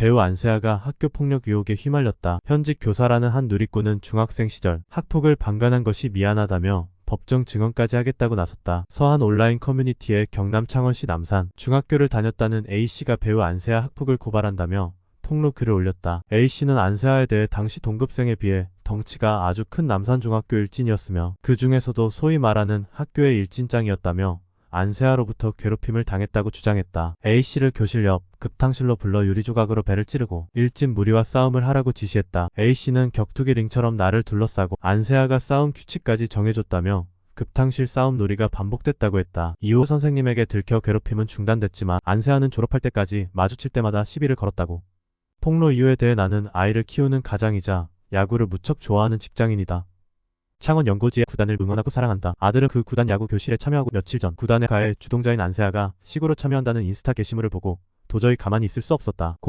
배우 안세아가 학교 폭력 의혹에 휘말렸다. 현직 교사라는 한 누리꾼은 중학생 시절 학폭을 방관한 것이 미안하다며 법정 증언까지 하겠다고 나섰다. 서한 온라인 커뮤니티에 경남 창원시 남산 중학교를 다녔다는 A씨가 배우 안세아 학폭을 고발한다며 폭로 글을 올렸다. A씨는 안세아에 대해 당시 동급생에 비해 덩치가 아주 큰 남산중학교 일진이었으며 그 중에서도 소위 말하는 학교의 일진짱이었다며 안세아로부터 괴롭힘을 당했다고 주장했다. A씨를 교실 옆 급탕실로 불러 유리조각으로 배를 찌르고 일진 무리와 싸움을 하라고 지시했다. A씨는 격투기 링처럼 나를 둘러싸고 안세아가 싸움 규칙까지 정해줬다며 급탕실 싸움 놀이가 반복됐다고 했다. 이후 선생님에게 들켜 괴롭힘은 중단됐지만 안세아는 졸업할 때까지 마주칠 때마다 시비를 걸었다고. 폭로 이유에 대해 나는 아이를 키우는 가장이자 야구를 무척 좋아하는 직장인이다. 창원 연고지의 구단을 응원하고 사랑한다. 아들은 그 구단 야구 교실에 참여하고 며칠 전 구단에 가해 주동자인 안세아가 시구로 참여한다는 인스타 게시물을 보고 도저히 가만히 있을 수 없었다.